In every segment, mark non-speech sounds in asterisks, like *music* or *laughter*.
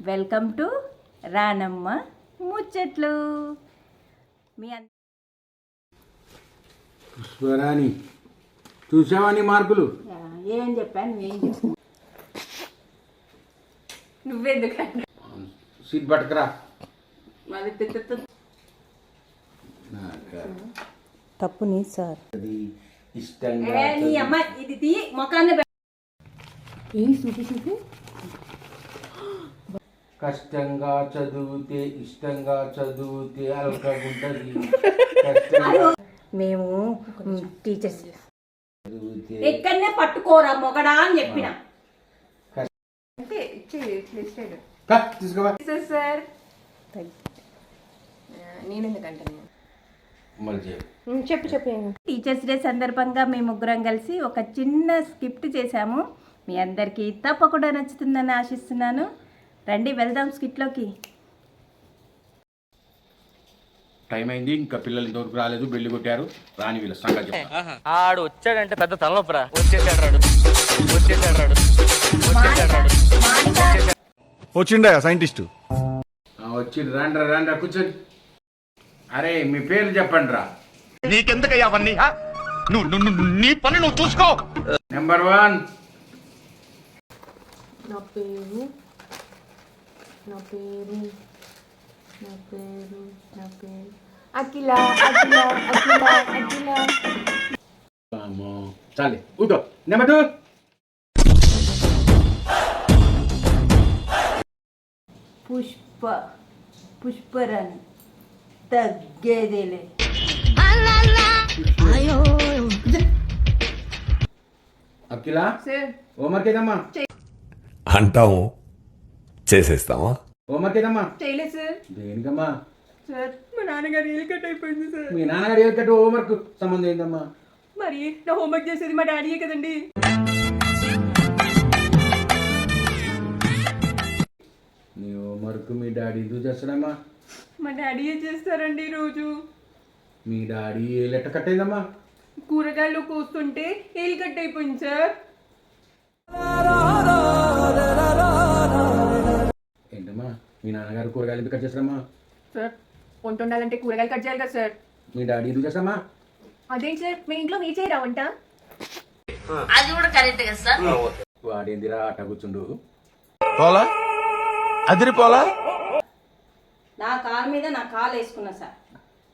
Welcome to రానమ్మ ముచ్చట్లు. మీ పుష్పరాణి చూసావా నీ మార్కులు ఏం చెప్పాను నువ్వేం చెప్పు నువ్వెందుకంటే? సీట్ పట్టుకురా. తప్పు నీ సార్. అది ఇష్టంగా ఏ, నీ అమ్మ ఇది మొఖాన్ని పె- కష్టంగా చదివితే ఇష్టంగా చదివితే అలకగుంటది *laughs* మేము టీచర్స్. ఎక్కడనే పట్టుకోరా మొగడా అని చెప్పిన. సార్. చెప్పు. చెప్పు టీచర్స్ డే సందర్భంగా మేము ముగ్గురం కలిసి ఒక చిన్న స్కిప్ట్ చేశాము. మీ అందరికీ తప్పకుండా నచ్చుతుందని ఆశిస్తున్నాను. రండి వెళ్దాం స్కిట్లోకి. టైం అయింది ఇంకా పిల్లలు ఇంతవరకు రాలేదు బెల్లి కొట్టారు. రాని వీళ్ళ సంగతి. ఆడు వచ్చాడంటే పెద్ద తలనొప్పరా. వచ్చేసాడు రాడు. వచ్చేసాడు రాడు. వచ్చేసాడు రాడు. వచ్చిండా సైంటిస్టు? ఆ, వచ్చి రాండ్రా రాండ్రా కూర్చొని అరే మీ పేరు చెప్పండి రా నీకెందుకయ్యా అవన్నీ నువ్వు- నీ పని నువ్వు చూసుకో. నెంబర్ వన్ నా పేరు నా పేరు నా పేరు నా పేరు. అఖిల అఖిల అఖిల అఖిల. చాలే ఊటో నెంబర్ టూ. పుష్ప పుష్పరాణి తగ్గేదేలే. అఖిల? సార్ హోంవర్క్ ఏదమ్మా? అంటాము చేసేస్తామా? హోంవర్క్ ఏదమ్మా చేయలేదు సార్. దేనికమ్మా? సార్ మా నాన్నగారు ఇల్లు కట్ అయిపోయింది సార్. మీ నాన్నగారు ఏ కట్టు హోంవర్క్ సంబంధం ఏందమ్మా? మరి నా హోంవర్క్ చేసేది మా డాడీయే కదండి. నీ హోంవర్క్ మీ డాడీ ఎందుకు చేస్తాడమ్మా? మా డాడీయే చేస్తారండి రోజు మీ డాడీ ఏ లెక్క కట్టేదమ్మా? కూరగాయలు కోస్తుంటే ఏలు కట్ అయిపోయింది సార్? మీ నాన్నగారు కూరగాయలు ఎందుకు కట్ చేస్తారమ్మా? సార్ వంట ఉండాలంటే కూరగాయలు కట్ చేయాలి కదా సార్. మీ డాడీ ఎందుకు చేస్తామా అదేంటి సార్ మీ ఇంట్లో మీ చేయరా వంట వాడేందిరా ఆట కూర్చుండు? పోలా? అదిరిపోలా నా కాలు మీద నా కాలు వేసుకున్నా సార్.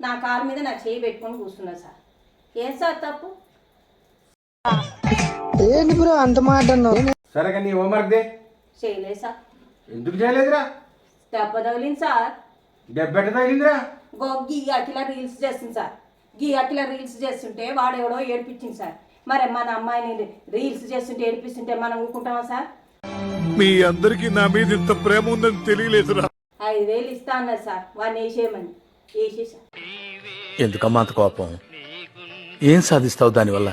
నా కాలు మీద నా చేయి పెట్టుకొని కూర్చున్నా సార్. ఏం సార్ తప్పు? సరే కానీ హోంవర్క్ దే. చేయలేదు సార్. ఎందుకు చేయలేదురా? దెబ్బ తగిలింది సార్. డెబ్బెట్ట తగిలిందిరా? గో గీ అట్లా రీల్స్ చేస్తుంది సార్. గీ అట్లా రీల్స్ చేస్తుంటే వాడు ఎవడో ఏడిపించింది సార్. మరి మన అమ్మాయిని రీల్స్ చేస్తుంటే ఏడిపిస్తుంటే మనం ఊరుకుంటామా సార్? మీ అందరికి నా మీద ఇంత ప్రేమ ఉందని తెలియలేదురా. ఐదు వేలు ఇస్తా అన్నారు సార్. వాడిని వేసేయమని. వేసేసా. ఎందుకమ్మా అంత కోపం? ఏం సాధిస్తావు దానివల్ల?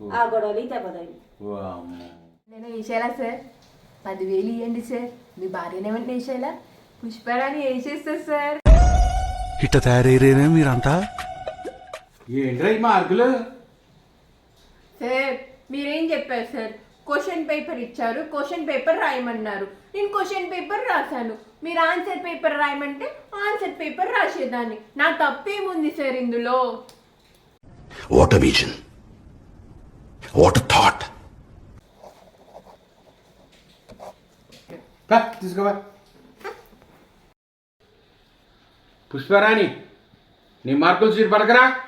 ఆ గొడవలు దెబ్బ తగిలి వామ్మో. నేను వేసేలా సార్. పదివేలు ఇవ్వండి సార్. మీ భార్యనే వెంటనే వేసేలా? పుష్పరాని వేసేస్తారు సార్. ఇట్ట తయారయ్యేనే మీరంతా? ఏంట్రా ఈ మార్కులు? సార్ మీరేం చెప్పారు సార్? క్వశ్చన్ పేపర్ ఇచ్చారు క్వశ్చన్ పేపర్ రాయమన్నారు. నేను క్వశ్చన్ పేపర్ రాశాను. మీరు ఆన్సర్ పేపర్ రాయమంటే ఆన్సర్ పేపర్ రాసేదాన్ని. నా తప్పేముంది సార్ ఇందులో? వాట్ విజన్ వాట్ తీసుకోవా. పుష్పరాణి నీ మార్కులు సీట్ పడకరా.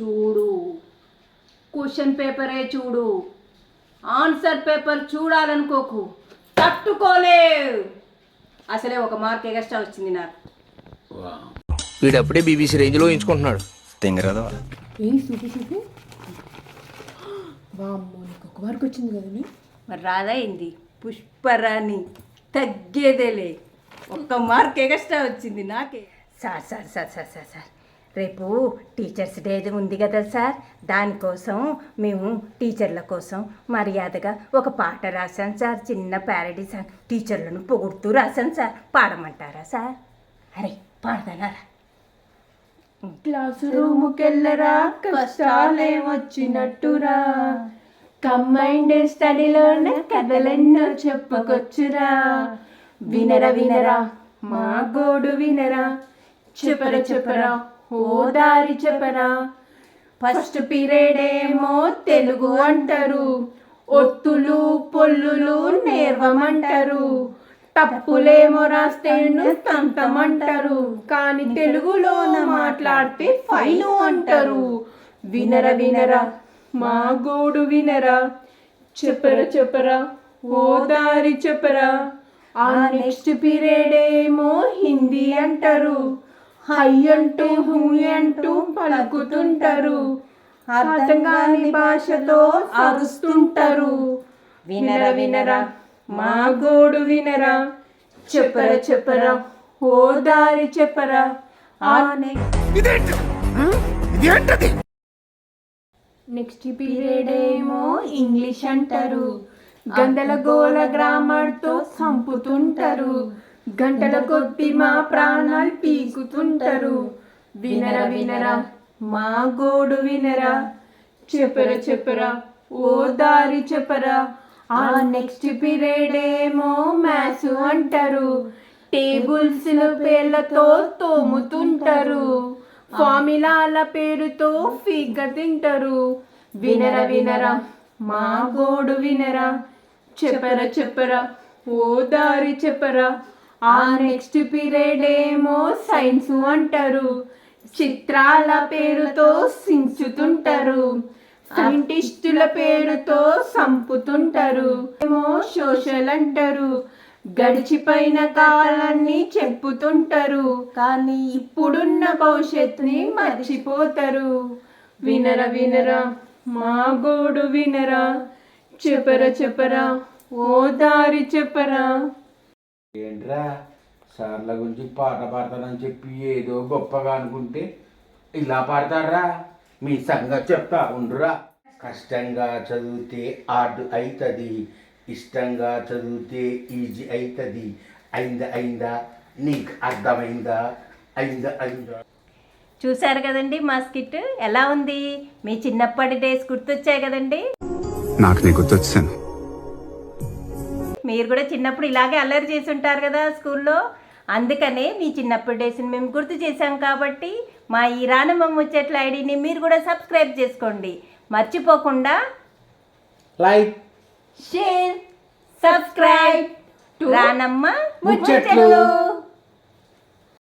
చూడు. క్వశ్చన్ పేపరే చూడు. ఆన్సర్ పేపర్ చూడాలనుకోకు. తట్టుకోలేవు అసలే ఒక మార్క్ ఎగస్ట్రా వచ్చింది నాకు. వీడప్పుడే బీబీసీ రేంజ్లో ఎంచుకుంటున్నాడు వామ్మో నీకు ఒక వరకు వచ్చింది కదండి. మరి రాదైంది పుష్పరాణి తగ్గేదేలే. ఒక్క మార్క్ ఎగస్ట్రా వచ్చింది నాకే. Sir sir sir sir sir sir. రేపు టీచర్స్ డే ఉంది కదా సార్. దానికోసం మేము టీచర్ల కోసం మర్యాదగా ఒక పాట రాశాను సార్. చిన్న ప్యారడీ సాంగ్. టీచర్లను పొగుడుతూ రాశాను సార్. పాడమంటారా సార్? అరే పాడతానారా క్లాసు రూముకెళ్ళరా? కష్టాలే వచ్చినట్టురా కంబైండ్ స్టడీలోన కథలెన్నో చెప్పుకొచ్చురా. వినరా వినరా మా గోడు వినరా. చెప్పర చెప్పరా ఓ దారి చెప్పరా. ఫస్ట్ పీరియడ్ ఏమో తెలుగు అంటారు. ఒత్తులు పొల్లులు నేర్వమంటారు. తప్పులేమో రాస్తే తంతమంటారు కానీ తెలుగులోన మాట్లాడితే ఫైను అంటారు. వినరా వినరా మా గోడు వినరా? చెప్పర చెప్పరా ఓ దారి చెప్పరా. ఆ నెక్స్ట్ పీరియడ్ ఏమో హిందీ అంటారు. హై అంటూ హూయ్ అంటూ పలుకుతుంటారు. అర్థం కాని భాషతో అరుస్తుంటారు. వినరా వినరా? మా గోడు వినరా? చెప్పరా చెప్పరా ఓ దారి చెప్పరా. ఆ నెక్స్ట్ నెక్స్ట్ పీరియడ్ ఏమో ఇంగ్లీష్ అంటారు. గంటల గోల గ్రామర్తో చంపుతుంటారు గంటల కొద్ది మా ప్రాణాలు పీకుతుంటారు. వినరా వినరా మా గోడు వినరా. చెప్పరా చెప్పరా ఓ దారి చెప్పరా. ఆ నెక్స్ట్ పీరియడ్ ఏమో మ్యాథ్స్ అంటారు. టేబుల్స్ పేర్లతో తోముతుంటారు. ఫార్ములాల పేరుతో ఫిగర్ తింటారు. వినర వినరా మా గోడు వినరా. చెప్పరా చెప్పరా ఓ దారి చెప్పరా. ఆ నెక్స్ట్ పీరియడ్ ఏమో సైన్స్ అంటారు. చిత్రాల పేరుతో సించుతుంటారు. సైంటిస్టుల పేరుతో సంపుతుంటారు. ఏమో సోషల్ అంటారు గడిచిపోయిన కాలాన్ని చెప్పుతుంటారు. కానీ ఇప్పుడున్న భవిష్యత్తుని మర్చిపోతారు. వినరా వినరా మా గోడు వినరా చెప్పరా చెప్పరా ఓ దారి చెప్పరా. ఏంట్రా సార్ల గురించి పాట పాడతానని చెప్పి ఏదో గొప్పగా అనుకుంటే ఇలా పాడతారా మీ సంగతి చెప్తా ఉండురా. కష్టంగా చదివితే ఆర్డు అవుతుంది ఇష్టంగా చదివితే ఈజీ అవుతుంది అయిందా అయిందా? నీకు అర్థమైందా? అయిందా అయిందా? చూశారు కదండి మా స్కిట్? ఎలా ఉంది? మీ చిన్నప్పటి డేస్ గుర్తొచ్చాయి కదండి? నాకు నీ గుర్తొచ్చాను. మీరు కూడా చిన్నప్పుడు ఇలాగే అల్లరి చేసి ఉంటారు కదా స్కూల్లో? అందుకనే మీ చిన్నప్పటి డేస్ని మేము గుర్తు చేశాం కాబట్టి మా ఈ రానమ్మ ముచ్చట్ల ఐడిని మీరు కూడా సబ్స్క్రైబ్ చేసుకోండి. మర్చిపోకుండా లైక్ షేర్ సబ్స్క్రైబ్. రానమ్మ ముచ్చట్లు. ముచ్చట్లు.